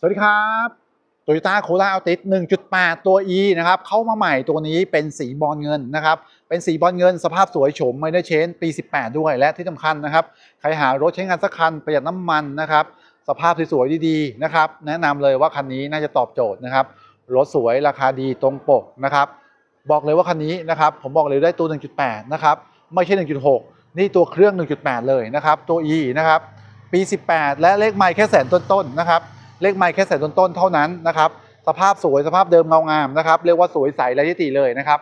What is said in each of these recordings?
สวัสดีครับโตโยต้าโค r าอัลติส1.8 ตัว E นะครับ เข้ามาใหม่ตัวนี้เป็นสีบอลเงินนะครับ เป็นสีบอลเงินสภาพสวยโฉมไม่ได้เชนปี 18 ด้วย และที่สำคัญนะครับ ใครหารถใช้งานสักคันประหยัดน้ำมันนะครับ สภาพสวยๆดีๆนะครับ แนะนำเลยว่าคันนี้น่าจะตอบโจทย์นะครับ รถสวยราคาดีตรงปกนะครับ บอกเลยว่าคันนี้นะครับ ผมบอกเลยได้ตัว 1.8 นะครับ ไม่ใช่ 1.6 นี่ตัวเครื่อง 1.8 เลยนะครับ ตัว E นะครับ ปี 18 และเลขไมล์แค่แสนต้นๆนะครับ เลขไมล์แค่แสนต้นๆเท่านั้นนะครับสภาพสวยสภาพเดิมเงางามนะครับเรียกว่าสวยใสและยติเลยนะครับ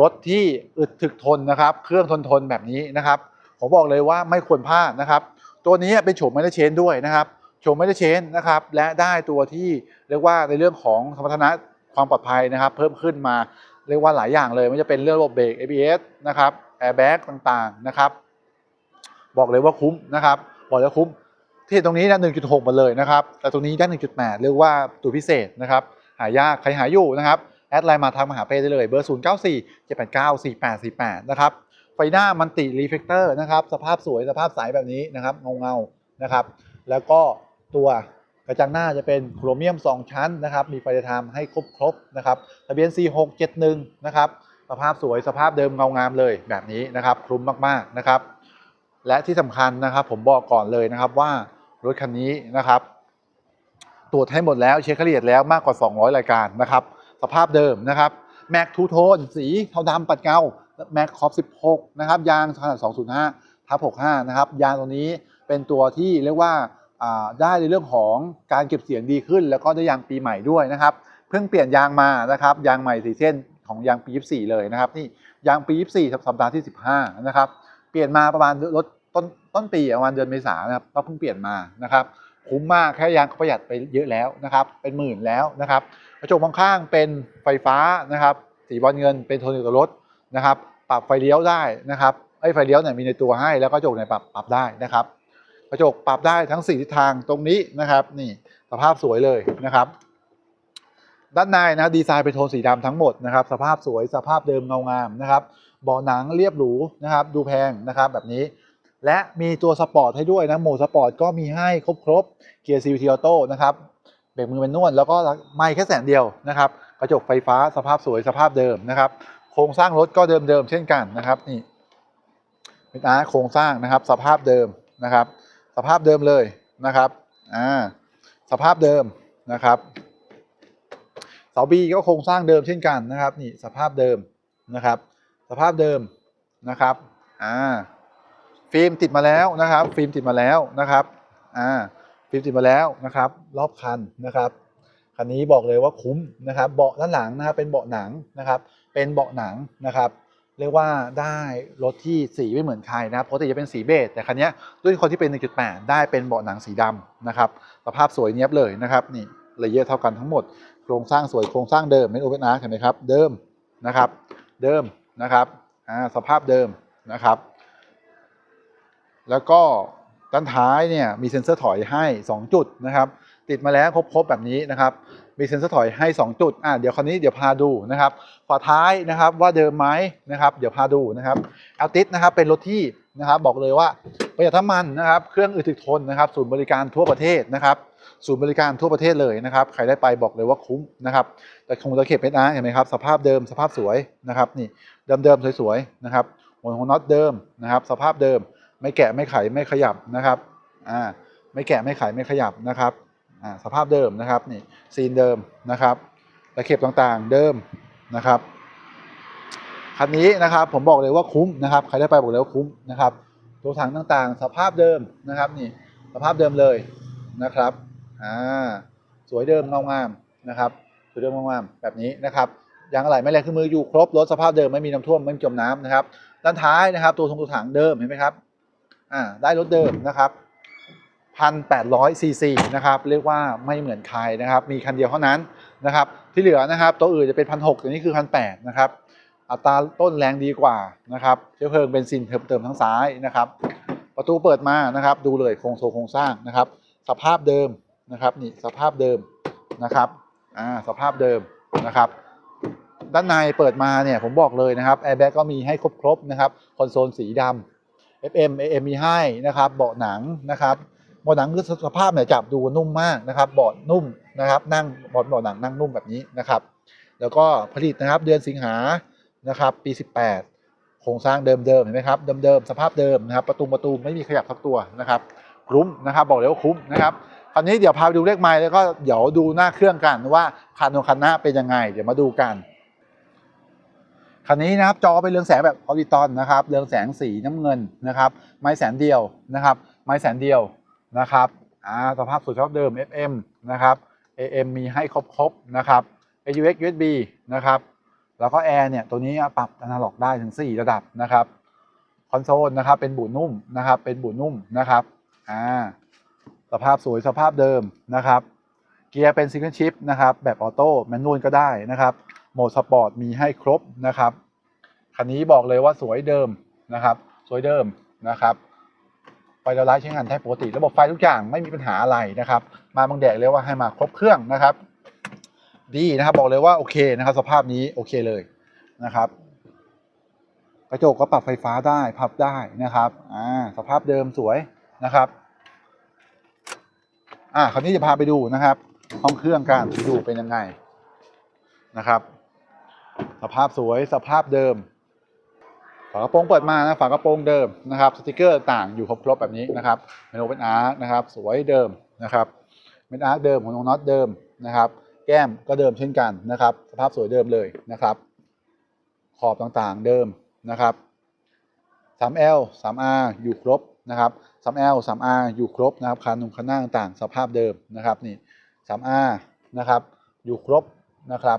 รถที่อึดถึกทนนะครับ เครื่องทนทนแบบนี้นะครับ ผมบอกเลยว่าไม่ควรพลาดนะครับ ตัวนี้เป็นโฉมไม่ได้เชนด้วยนะครับโฉมไม่ได้เชนนะครับ และได้ตัวที่เรียกว่าในเรื่องของสมรรถนะความปลอดภัยนะครับ เพิ่มขึ้นมาเรียกว่าหลายอย่างเลยไม่ว่าจะเป็นเรื่องระบบเบรก ABS นะครับแอร์แบ็กต่างๆนะครับ บอกเลยว่าคุ้มนะครับ บอกเลยว่าคุ้ม ที่ตรงนี้นะ1.6หมดเลยนะครับ แต่ตรงนี้ได้1.8เรียกว่าตัวพิเศษนะครับ หายากใครหาอยู่นะครับ แอดไลน์มาทางมหาเป้ได้เลยเบอร์0 9 4 7 8 9 4 8 4 8นะครับ ไฟหน้ามันติรีเฟกเตอร์นะครับ สภาพสวยสภาพใสแบบนี้นะครับ เงาเงานะครับ แล้วก็ตัวกระจังหน้าจะเป็นโครเมียม 2 ชั้นนะครับ มีไฟไทม์ให้ครบครบๆนะครับ ทะเบียน 4671 นะครับ สภาพสวยสภาพเดิมเงางามเลยแบบนี้นะครับ คลุ้มมากๆนะครับ และที่สำคัญนะครับผมบอกก่อนเลยนะครับว่า รถคันนี้นะครับ ตรวจให้หมดแล้วเช็คละเอียดแล้วมากกว่า 200 รายการนะครับ สภาพเดิมนะครับแม็กทูโทนสีเทาดำปัดเงาแม็กคอป16 นะครับ ยางขนาด 205ทับ65 นะครับ ยางตัวนี้เป็นตัวที่เรียกว่าอ่าได้ในเรื่องของการเก็บเสียงดีขึ้น แล้วก็ได้ยางปีใหม่ด้วยนะครับ เพิ่งเปลี่ยนยางมานะครับ ยางใหม่สีเส้นของยางปี 24 เลยนะครับ นี่ยางปี 24สัปดาห์ที่ 15 นะครับ เปลี่ยนมาประมาณรถ ต้นต้นปีประมาณเดือนเมษานะครับก็เพิ่งเปลี่ยนมานะครับคุ้มมากแค่ยางก็ประหยัดไปเยอะแล้วนะครับ เป็นหมื่นแล้วนะครับกระจกมองข้างเป็นไฟฟ้านะครับ สีบอลเงินเป็นโทนกับรถนะครับ ปรับไฟเลี้ยวได้นะครับไอ้ไฟเลี้ยวเนี่ยมีในตัวให้แล้วก็กระจกเนี่ยปรับปรับได้นะครับ กระจกปรับได้ทั้งสี่ทิศทางตรงนี้นะครับ นี่สภาพสวยเลยนะครับ ด้านในนะดีไซน์เป็นโทนสีดำทั้งหมดนะครับ สภาพสวยสภาพเดิมเงางามนะครับเบาะหนังเรียบหรูนะครับ ดูแพงนะครับ แบบนี้ และมีตัวสปอร์ตให้ด้วยนะโหมดสปอร์ตก็มีให้ครบครบเกียร์ CVT Auto นะครับเบรกมือเป็นนวดแล้วก็ไม่แค่แสนเดียวนะครับกระจกไฟฟ้าสภาพสวยสภาพเดิมนะครับโครงสร้างรถก็เดิมๆเช่นกันนะครับนี่เป็นอาร์โครงสร้างนะครับ สภาพเดิมนะครับ สภาพเดิมเลยนะครับอ่าสภาพเดิมนะครับเสาบีก็โครงสร้างเดิมเช่นกันนะครับนี่สภาพเดิมนะครับ สภาพเดิมนะครับอ่า ฟิล์มติดมาแล้วนะครับ ฟิล์มติดมาแล้วนะครับอ่าฟิล์มติดมาแล้วนะครับ รอบคันนะครับคันนี้บอกเลยว่าคุ้มนะครับ เบาะด้านหลังนะครับเป็นเบาะหนังนะครับ เป็นเบาะหนังนะครับเรียกว่าได้รถที่สีไม่เหมือนใครนะปกติจะเป็นสีเบจแต่คันนี้ด้วยคนที่เป็น 1.8 ได้เป็นเบาะหนังสีดำนะครับสภาพสวยเนี้ยบเลยนะครับนี่เลเยอร์เท่ากันทั้งหมด โครงสร้างสวยโครงสร้างเดิมเป็นโอเ n นอาร์เห็นไหมครับเดิมนะครับ เดิมนะครับอ่าสภาพเดิมนะครับ แล้วก็ด้านท้ายเนี่ยมีเซ็นเซอร์ถอยให้ 2 จุดนะครับ ติดมาแล้วครบๆแบบนี้นะครับ มีเซ็นเซอร์ถอยให้ 2 จุดอ่าเดี๋ยวคราวนี้เดี๋ยวพาดูนะครับฝาท้ายนะครับว่าเดิมไหมนะครับเดี๋ยวพาดูนะครับแอลติสนะครับเป็นรถที่นะครับบอกเลยว่าประหยัดน้ำมันนะครับเครื่องอึดถึกทนนะครับศูนย์บริการทั่วประเทศนะครับศูนย์บริการทั่วประเทศเลยนะครับใครได้ไปบอกเลยว่าคุ้มนะครับ แต่คงตะเข็บเพชรนะเห็นไหมครับสภาพเดิมสภาพสวยนะครับนี่เดิมๆสวยๆนะครับหัวของน็อตเดิมนะครับสภาพเดิม ไม่แกะไม่ไขไม่ขยับนะครับอ่าไม่แกะไม่ไขไม่ขยับนะครับอ่าสภาพเดิมนะครับนี่ซีนเดิมนะครับตะเข็บต่างๆเดิมนะครับคันนี้นะครับผมบอกเลยว่าคุ้มนะครับใครได้ไปบอกเลยว่าคุ้มนะครับตัวถังต่างๆ สภาพเดิมนะครับนี่สภาพเดิมเลยนะครับอ่าสวยเดิมเงางามนะครับสวยเดิมเงางามแบบนี้นะครับยางอะไหล่ไม่แรงขึ้นมืออยู่ครบรถสภาพเดิมไม่มีน้ำท่วมไม่มีจมน้ำนะครับด้านท้ายนะครับ ตัวทงตัวถังเดิมเห็นไหมครับ อ่าได้รถเดิมนะครับ1,800ซีซีนะครับเรียกว่าไม่เหมือนใครนะครับ มีคันเดียวเท่านั้นนะครับ ที่เหลือนะครับตัวอื่นจะเป็น1,600ตัวนี้คือ1,800นะครับอัตราต้นแรงดีกว่านะครับเชื้อเพลิงเบนซินเพิ่มเติมทั้งซ้ายนะครับ ประตูเปิดมานะครับ ดูเลยโครงโซโครงสร้างนะครับ สภาพเดิมนะครับนี่สภาพเดิมนะครับอ่าสภาพเดิมนะครับ ด้านในเปิดมาเนี่ยผมบอกเลยนะครับแอร์แบ็กก็มีให้ครบๆนะครับคอนโซลสีดำ FM AM มีให้นะครับเบาะหนังนะครับเบาะหนังคือสภาพเนี่ยจับดูนุ่มมากนะครับเบาะนุ่มนะครับนั่งเบาะเบาะหนังนั่งนุ่มแบบนี้นะครับแล้วก็ผลิตนะครับเดือนสิงหานะครับปี 18 โครงสร้างเดิมๆเห็นไหมครับเดิมๆสภาพเดิมนะครับประตูประตูไม่มีขยับทักตัวนะครับคุ้มนะครับบอกเลยว่าคุ้มนะครับคราวนี้เดี๋ยวพาไปดูเลขไม้แล้วก็เดี๋ยวดูหน้าเครื่องกันว่าคันของคันหน้าเป็นยังไง เดี๋ยวมาดูกัน คันนี้นะครับจอเป็นเรืองแสงแบบออริตอนนะครับเรืองแสงสีน้ำเงินนะครับไม้แสนเดียวนะครับไม้แสนเดียวนะครับอ่าสภาพสวยชอบเดิม FM นะครับ AM มีให้ครบๆนะครับ AUX USB นะครับแล้วก็แอร์เนี่ยตัวนี้ปรับอนาล็อกได้ถึง 4 ระดับนะครับคอนโซลนะครับเป็นบูนุ่มนะครับเป็นบูนุ่มนะครับอ่าสภาพสวยสภาพเดิมนะครับเกียร์เป็นซิงเกิลชิปนะครับแบบออโต้แมนนวลก็ได้นะครับ โหมดสปอร์ตมีให้ครบนะครับคันนี้บอกเลยว่าสวยเดิมนะครับ สวยเดิมนะครับไฟเราไลท์ใช้งานได้ปกติ ระบบไฟทุกอย่างไม่มีปัญหาอะไรนะครับ มาบางแดดเรียกว่าให้มาครบเครื่องนะครับ ดีนะครับบอกเลยว่าโอเคนะครับ สภาพนี้โอเคเลยนะครับกระจกก็ปรับไฟฟ้าได้พับได้นะครับอ่าสภาพเดิมสวยนะครับอ่าคราวนี้จะพาไปดูนะครับ ห้องเครื่องกันดูเป็นยังไงนะครับ สภาพสวยสภาพเดิม ฝากระโปรงเปิดมานะฝากระโปรงเดิมนะครับสติกเกอร์ต่างอยู่ครบๆแบบนี้นะครับเมนูเป็นอาร์นะครับ สวยเดิมนะครับเป็นอาร์เดิมของน้องน็อตเดิมนะครับ แก้มก็เดิมเช่นกันนะครับ สภาพสวยเดิมเลยนะครับ ขอบต่างๆเดิมนะครับ 3L 3R อยู่ครบนะครับ 3L 3R อยู่ครบนะครับคันนุงคันหน้าต่างสภาพเดิมนะครับนี่ 3R นะครับ อยู่ครบนะครับ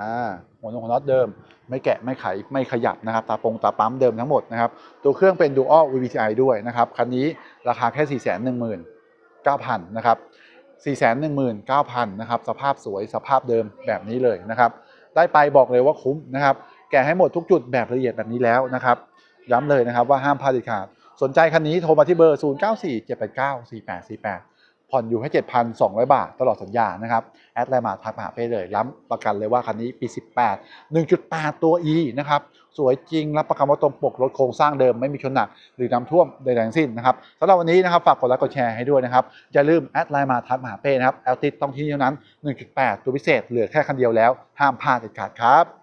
อ่าหัวนงหัวน็อตเดิม ไม่แกะไม่ไขไม่ขยับนะครับ ตาปงตาปั๊มเดิมทั้งหมดนะครับ ตัวเครื่องเป็น Dual VVTi ด้วยนะครับ คันนี้ราคาแค่ 419,000 นะครับ 419,000 นะครับ สภาพสวยสภาพเดิมแบบนี้เลยนะครับ ได้ไปบอกเลยว่าคุ้มนะครับ แกะให้หมดทุกจุดแบบละเอียดแบบนี้แล้วนะครับ ย้ำเลยนะครับว่าห้ามพลาดเด็ดขาด สนใจคันนี้โทรมาที่เบอร์ 0 ผ่อนอยู่ให้7,200 บาทตลอดสัญญานะครับแอดไลน์มาทักมาหาเป้เลยรับประกันเลยว่าคันนี้ปี 18 1.8 ตัว E นะครับสวยจริงรับประกันว่าตรงปกรถโครงสร้างเดิมไม่มีชนหนัก หรือน้ำท่วมใดๆทั้งสิ้นนะครับสำหรับวันนี้นะครับฝากกดไลค์กดแชร์ให้ด้วยนะครับอย่าลืมแอดไลน์มาทักมาหาเป้นะครับแอลติดต้องที่นี่เท่านั้น 1.8 ตัวพิเศษเหลือแค่คันเดียวแล้วห้ามพลาดเด็ดขาดครับ